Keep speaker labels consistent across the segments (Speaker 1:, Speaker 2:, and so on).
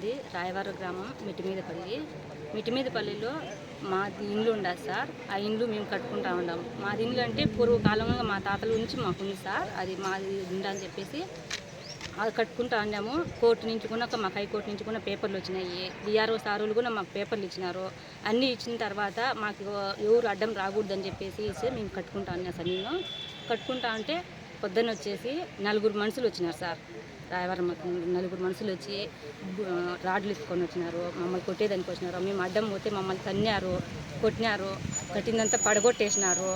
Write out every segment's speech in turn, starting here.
Speaker 1: మాది రాయవారు గ్రామం మిటిమీదపల్లి మిటిమీదపల్లిలో మా ఇండ్లు ఉండదు సార్. ఆ ఇండ్లు మేము కట్టుకుంటా ఉండాము మాది ఇండ్లు అంటే పూర్వకాలంగా మా తాతల నుంచి మాకు ఉంది సార్. అది మాది ఉందని చెప్పేసి అది కట్టుకుంటా ఉన్నాము కోర్టు నుంచి కూడా మాకు హైకోర్టు నుంచి కూడా పేపర్లు వచ్చినాయి. డిఆర్ఓ సారులు కూడా మాకు పేపర్లు ఇచ్చినారు. అన్నీ ఇచ్చిన తర్వాత మాకు ఎవరు అడ్డం రాకూడదని చెప్పేసి ఇస్తే మేము కట్టుకుంటా ఉన్నాం సార్. నేను కట్టుకుంటా అంటే పొద్దున్న వచ్చేసి నలుగురు మనుషులు వచ్చినారు సార్. రాయవరం నలుగురు మనుషులు వచ్చి రాడ్లు ఎత్తుకొని వచ్చినారు. మమ్మల్ని కొట్టేదానికి వచ్చినారు. మేము అడ్డం పోతే మమ్మల్ని తన్నారు కొట్టినారు. కట్టిందంతా పడగొట్టేసినారు.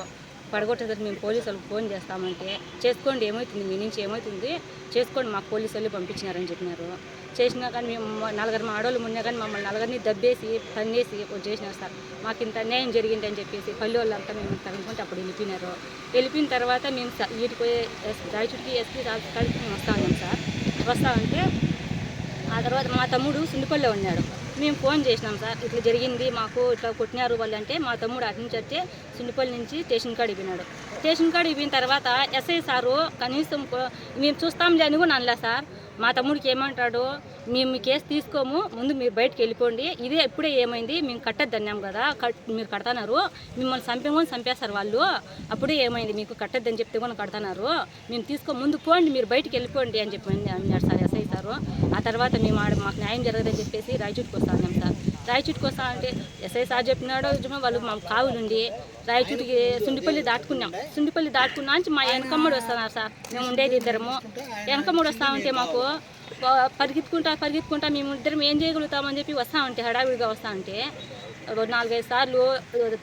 Speaker 1: పడగొట్టేసరికి మేము పోలీసు వాళ్ళకి ఫోన్ చేస్తామంటే చేసుకోండి ఏమవుతుంది? మీ నుంచి ఏమవుతుంది? చేసుకోండి మాకు పోలీసు వాళ్ళు పంపించినారని చెప్పినారు. చేసినా కానీ మేము నలుగురు మా ఆడవాళ్ళు ముందే కానీ మమ్మల్ని నలుగురిని దబ్బేసి పన్నేసి చేసినారు సార్. మాకు ఇంత అన్యాయం జరిగిందని చెప్పేసి పల్లె వాళ్ళంతా మేము తగ్గుకుంటే అప్పుడు వెళ్ళిపోయినారు. వెళ్ళిపోయిన తర్వాత మేము వీటికి పోయి ఎస్ ఎస్పీ కాడికి మేము వస్తా ఉన్నాం సార్. వస్తామంటే ఆ తర్వాత మా తమ్ముడు సుండిపల్లిలో ఉన్నాడు. మేము ఫోన్ చేసినాం సార్ ఇట్లా జరిగింది మాకు ఇట్లా కొట్టినారు వాళ్ళు అంటే మా తమ్ముడు అటు నుంచి వచ్చి సుండిపల్లి నుంచి స్టేషన్ కాడికి పోయినాడు. స్టేషన్ కాడికి పోయిన తర్వాత ఎస్ఐ సారు కనీసం మేము చూస్తాంలే అని కూడా అనలే సార్. మా తమ్ముడికి ఏమంటాడు మేము మీ కేసు తీసుకోము ముందు మీరు బయటకు వెళ్ళిపోండి. ఇదే ఎప్పుడే ఏమైంది మేము కట్టద్దన్నాం కదా కట్ మీరు కడతన్నారు మిమ్మల్ని చంపేమని చంపేస్తారు వాళ్ళు. అప్పుడే ఏమైంది మీకు కట్టద్దని చెప్తే కూడా కడతన్నారు. మేము తీసుకో ముందు పోండి మీరు బయటకు వెళ్ళిపోండి అని చెప్పి అన్నారు సార్ ఉన్నారు ఆ తర్వాత మేము ఆడ మాకు న్యాయం జరగదని చెప్పేసి రాయచూటికి వస్తా ఉన్నాం సార్. రాయచూటికి వస్తా అంటే ఎస్ఐ సార్ చెప్పినాడో నిజమే వాళ్ళు మా కావులుండి రాయచూటికి సుండిపల్లి దాటుకున్నాం. సుండిపల్లి దాటుకున్నా నుంచి మా వెనకమ్మడు వస్తున్నారు సార్. మేము ఉండేది ఇద్దరము. వెనకమ్మడు వస్తా ఉంటే మాకు ప- పరిగెత్తుకుంటా పరిగెత్తుకుంటా మేము ఇద్దరం ఏం చేయగలుగుతామని చెప్పి వస్తా ఉంటే హడావిడిగా వస్తా ఉంటే నాలుగైదు సార్లు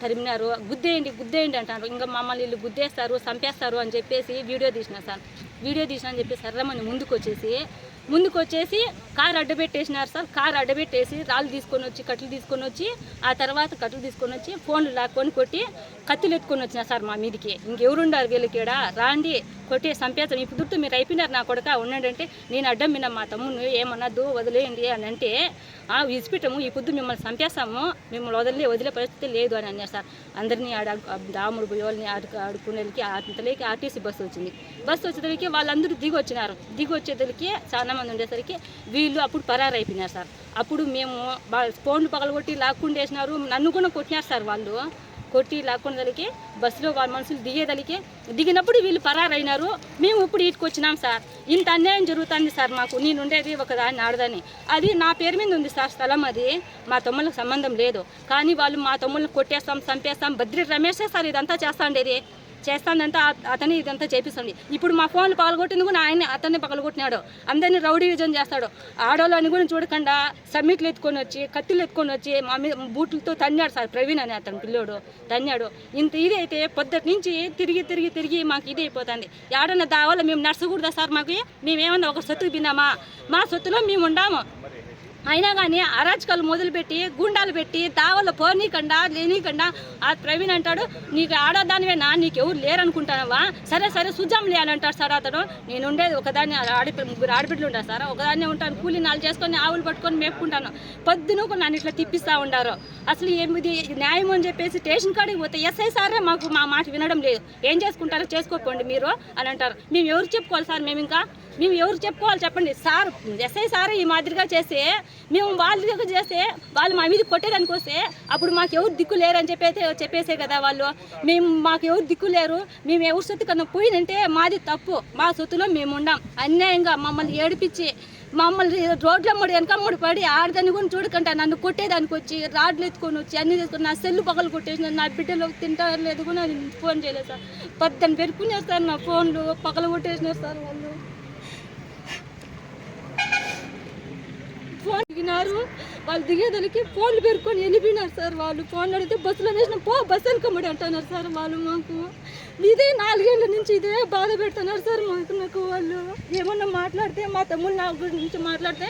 Speaker 1: తరిమినారు. గుద్దేయండి గుద్దేయండి అంటారు. ఇంకా మమ్మల్ని వీళ్ళు గుద్దేస్తారు చంపేస్తారు అని చెప్పేసి వీడియో తీసిన సార్. వీడియో తీసిన అని చెప్పి సర్రమని ముందుకు వచ్చేసి ముందుకు వచ్చేసి కారు అడ్డబెట్టేసినారు సార్. కారు అడ్డబెట్టేసి రాళ్ళు తీసుకొని వచ్చి కట్టెలు తీసుకొని వచ్చి ఆ తర్వాత కట్టెలు తీసుకొని వచ్చి ఫోన్లు లాక్కొని కొట్టి కత్తులు ఎత్తుకొని వచ్చిన సార్ మా మీదికి. ఇంకెవరుండారు వీళ్ళకి ఈడ రాండి కొట్టి చంపేస్తాం ఇప్పుడు దుట్టు మీరు అయిపోయినారు నా కొడుక. ఉండండి అంటే నేను అడ్డం విన్నా మా తమ్ముడు ఏమన్నద్దు వదిలేయండి అని అంటే "ఆ, విడిచిపెట్టము ఈ పొద్దు మిమ్మల్ని చంపేస్తాము మిమ్మల్ని వదిలే వదిలే పరిస్థితి లేదు అని అన్నారు సార్. అందరినీ ఆడ దాముడు పోయి వాళ్ళని ఆడు ఆడుకునేకి అంతలోకి ఆర్టీసీ బస్సు వచ్చింది. బస్సు వచ్చేసరికి వాళ్ళందరూ దిగి వచ్చినారు దిగి వచ్చేసరికి చాలా మంది ఉండేసరికి వీళ్ళు అప్పుడు పరారు అయిపోయినారు సార్. అప్పుడు మేము బా- ఫోన్లు పగలగొట్టి లాక్కుండేసినారు. నన్ను కూడా కొట్టినారు సార్ వాళ్ళు. కొట్టి లాక్కునేదలికి బస్సులో వాళ్ళ మనుషులు దిగేదలికి దిగినప్పుడు వీళ్ళు పరారైనారు. మేము ఇప్పుడు ఇటుకు వచ్చినాం సార్. ఇంత అన్యాయం జరుగుతుంది సార్ మాకు. నేను ఉండేది ఒక దాన్ని ఆడదని అది నా పేరు మీద ఉంది సార్ స్థలం అది. మా తమ్ముళ్ళకి సంబంధం లేదు. కానీ వాళ్ళు మా తమ్ముళ్ళని కొట్టేస్తాం చంపేస్తాం. బద్రి రమేషే సార్ ఇదంతా చేస్తా ఉండేది. ఆ- అతని ఇదంతా చేపిస్తుంది. ఇప్పుడు మా ఫోన్లు పగలగొట్టింది కూడా ఆయన అతన్ని పగలగొట్టినాడు. అందరినీ రౌడీ విజయం చేస్తాడు. అని కూడా చూడకుండా సమ్మిట్లు ఎత్తుకొని వచ్చి కత్తులు ఎత్తుకొని వచ్చి మా మీద బూట్లతో తన్నాడు సార్ ప్రవీణ్ అని అతను పిల్లోడు. తన్నాడు. ఇంత ఇది అయితే పొద్దుటి నుంచి తిరిగి తిరిగి తిరిగి మాకు ఇది అయిపోతుంది. ఏడన్నా దావాలో మేము నడచకూడదా సార్ మాకు? మేమేమన్నా ఒక సొత్తుకు తిన్నామా మా సొత్తులో మేము ఉండాము. అయినా కానీ అరాచకాలు మొదలుపెట్టి గుండాలు పెట్టి తావల్లో పోనీకండా లేనీకండా ఆ ప్రవీణ్ అంటాడు నీకు ఆడదానివేనా? నీకు ఎవరు లేరనుకుంటానవా సరే సరే సుజాంలే అని అంటాడు సార్ అతడు. నేను ఉండేది ఒకదాన్ని ఆడి ముగ్గురు ఆడబిడ్డలు ఉంటారు సార్. ఒకదాన్నే ఉంటాను. కూలి నాలు చేసుకొని ఆవులు పట్టుకొని మేపుకుంటాను. పొద్దున కూడా నన్ను ఇట్లా తిప్పిస్తూ ఉండారు. అసలు ఏమిది? న్యాయం అని చెప్పేసి స్టేషన్ కాడికి పోతే ఎస్ఐ సారే మాకు మా మాట వినడం లేదు. ఏం చేసుకుంటారో చేసుకోకండి మీరు అని అంటారు. మేము ఎవరు చెప్పుకోవాలి సార్? మేము ఇంకా మేము ఎవరు చెప్పుకోవాలి చెప్పండి? సార్ ఎస్ఐ సార్ ఈ మాదిరిగా చేస్తే మేము వాళ్ళ చేస్తే వాళ్ళు మా మీద కొట్టేదానికి వస్తే అప్పుడు మాకు ఎవరు దిక్కు లేరు అని చెప్పేసి చెప్పేసే కదా వాళ్ళు. మేము మాకు ఎవరు దిక్కు లేరు. మేము ఎవరి సొత్తు కన్నా పోయినంటే మాది తప్పు. మా సొత్తులో మేము ఉండం. అన్యాయంగా మమ్మల్ని ఏడిపించి మమ్మల్ని రోడ్ల ముడి వెనకమ్మడి పడి ఆడదాన్ని కూడా చూడకుండా నన్ను కొట్టేదానికి వచ్చి రాడ్లు ఎత్తుకొని వచ్చి అన్ని తీసుకొని నా సెల్లు పగలు కొట్టేసిన నా బిడ్డలు తింటారు లేదు కూడా నేను ఫోన్ చేయలేదు సార్. పద్దెని పెరుకున్నారు సార్ నా ఫోన్లు పగలు కొట్టేసినారు సార్ వాళ్ళు. వాళ్ళు దిగేదానికి ఫోన్లు పెరుకొని వెళ్ళిపోయినారు సార్ వాళ్ళు. ఫోన్లు అడిగితే బస్సులో వేసిన పో బస్సు వెనకమ్మడి అంటున్నారు సార్ వాళ్ళు మాకు. ఇదే నాలుగేళ్ళ నుంచి ఇదే బాధ పెడుతున్నారు సార్ మాకు నాకు వాళ్ళు. ఏమన్నా మాట్లాడితే మా తమ్ముళ్ళు నా గురించి మాట్లాడితే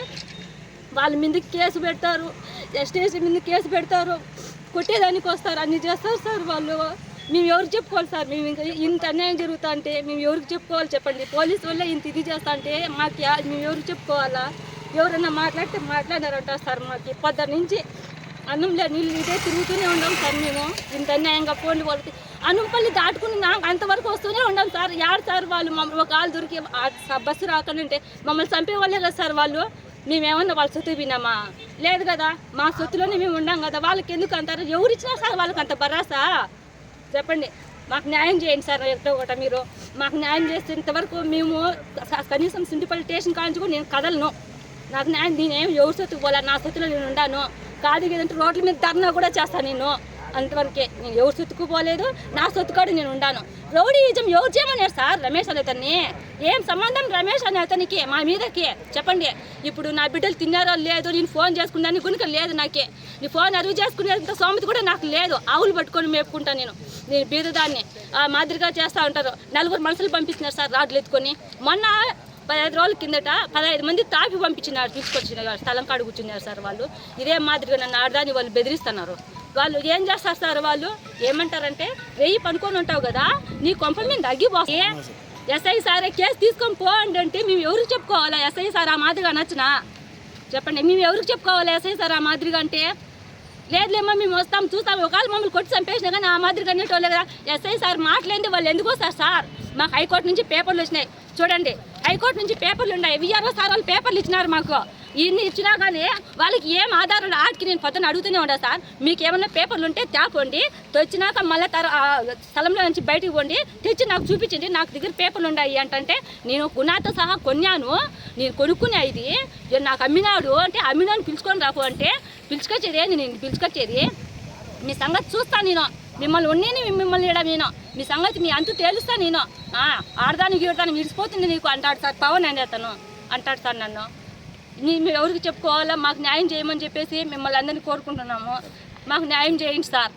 Speaker 1: వాళ్ళ మీద కేసు పెడతారు ఎస్టేషన్ మీద కేసు పెడతారు. కొట్టేదానికి వస్తారు అన్ని చేస్తారు సార్ వాళ్ళు. మేము ఎవరికి చెప్పుకోవాలి సార్? మేము ఇంకా ఇంత అన్యాయం జరుగుతా అంటే మేము ఎవరికి చెప్పుకోవాలి చెప్పండి? పోలీసు వల్ల ఇంత ఇది చేస్తా అంటే మాకు మేము ఎవరికి చెప్పుకోవాలా? ఎవరైనా మాట్లాడితే మాట్లాడారంట సార్ మాకు. పొద్దు నుంచి అన్నంలో నీళ్ళు ఇదే తిరుగుతూనే ఉన్నాం సార్ మేము. ఇంత అన్యాయంగా పోండి వాళ్ళకి. అన్నంపల్లి దాటుకుని నాకు అంతవరకు వస్తూనే ఉన్నాం సార్. యాడ్ సార్ వాళ్ళు మమ్మల్ని ఒక ఆలు దొరికి ఆ స- బస్సు రాకనంటే మమ్మల్ని చంపేవాళ్ళే కదా సార్ వాళ్ళు? మేమేమన్నా వాళ్ళ సొత్తు విన్నామా? లేదు కదా మా సొత్తులోనే మేము ఉన్నాం కదా. వాళ్ళకి ఎందుకు అంటారు ఎవరు ఇచ్చినా సార్ వాళ్ళకి అంత భరాసా? చెప్పండి. మాకు న్యాయం చేయండి సార్ ఎక్కడో ఒకట మీరు. మాకు న్యాయం చేస్తే ఇంతవరకు మేము కనీసం సింటిపల్లి స్టేషన్ కాంచుకుని నేను కదలను. నాకు న్యాయం నేనేం ఎవరి సొత్తుకు పోలే నా సొత్తులో నేను ఉండాను. కాదు ఏదంటే రోడ్ల మీద ధర్నా కూడా చేస్తాను నేను. అంతవరకే నేను ఎవరి సొత్తుకు పోలేదు నా సొత్తు కూడా నేను ఉండాను. రౌడీజం ఎవరు చేయమన్నారు సార్ రమేష్ అనే అతన్ని? ఏం సంబంధం రమేష్ అనే అతనికి మా మీదకి? చెప్పండి. ఇప్పుడు నా బిడ్డలు తిన్నారో లేదు నేను ఫోన్ చేసుకున్నాను గునుక లేదు నాకే. నీ ఫోన్ అరువు చేసుకునేంత సోమతి కూడా నాకు లేదు. ఆవులు పట్టుకొని మేపుకుంటాను నేను. నేను బీదదాన్ని ఆ మాదిరిగా చేస్తూ ఉంటారు. నలుగురు మనుషులు పంపిస్తున్నారు సార్ రాడ్లు ఎత్తుకొని. మొన్న పదహైదు రోజుల కిందట పదహైదు మంది తాపి పంపించినారు తీసుకొచ్చిన స్థలం కాడు కూర్చున్నారు సార్ వాళ్ళు. ఇదే మాదిరిగా నన్ను ఆడదాన్ని వాళ్ళు బెదిరిస్తున్నారు. వాళ్ళు ఏం చేస్తారు సార్ వాళ్ళు? ఏమంటారంటే వెయ్యి పనుకొని ఉంటావు కదా నీ కొంప మీద అగ్గిపోతే ఎస్ఐ సారే కేసు తీసుకొని పో అంటే మేము ఎవరికి చెప్పుకోవాలా? ఎస్ఐ సార్ ఆ మాదిరిగా నచ్చిన చెప్పండి మేము ఎవరికి చెప్పుకోవాలి ఎస్ఐ సార్ ఆ మాదిరిగా అంటే? లేదులేమ్మా మేము వస్తాం చూస్తాం ఒకవేళ మమ్మల్ని కొట్టి చంపేసినా కానీ ఆ మాదిరి అనేటోళ్ళే కదా. ఎస్ఐ సార్ మాట్లాడింది వాళ్ళు ఎందుకు వస్తారు సార్? మాకు హైకోర్టు నుంచి పేపర్లు వచ్చినాయి. చూడండి హైకోర్టు నుంచి పేపర్లు ఉన్నాయి. విఆర్ఓ సార్ వాళ్ళు పేపర్లు ఇచ్చినారు మాకు. ఇన్ని ఇచ్చినా కానీ వాళ్ళకి ఏం ఆధారాలు ఆటికి నేను పొద్దున అడుగుతూనే ఉండా సార్. మీకు ఏమన్నా పేపర్లు ఉంటే తేపండి తెచ్చినాక మళ్ళీ తర స్థలంలో నుంచి బయటికి పోండి. తెచ్చి నాకు చూపించింది నాకు దగ్గర పేపర్లు ఉన్నాయి అంటే నేను గుణాతో సహా కొన్నాను. నేను కొనుక్కునే ఇది. నాకు అమ్మినాడు అంటే అమ్మినాడు పిలుచుకొని రాకు అంటే పిలుచుకొచ్చేది నేను? పిలుచుకొచ్చేది మీ సంగతి చూస్తాను నేను. మిమ్మల్ని ఉన్నేని మిమ్మల్ని ఇడ నేను మీ సంగతి మీ అంతు తేలుస్తా నేను? ఆడదానికి గీడదానికి విడిచిపోతుంది నీకు అంటాడు సార్ పవన్ అనే అతను. అంటాడు సార్ నన్ను. నీ మేము ఎవరికి చెప్పుకోవాలా? మాకు న్యాయం చేయమని చెప్పేసి మిమ్మల్ని అందరినీ కోరుకుంటున్నాము. మాకు న్యాయం చేయండి సార్.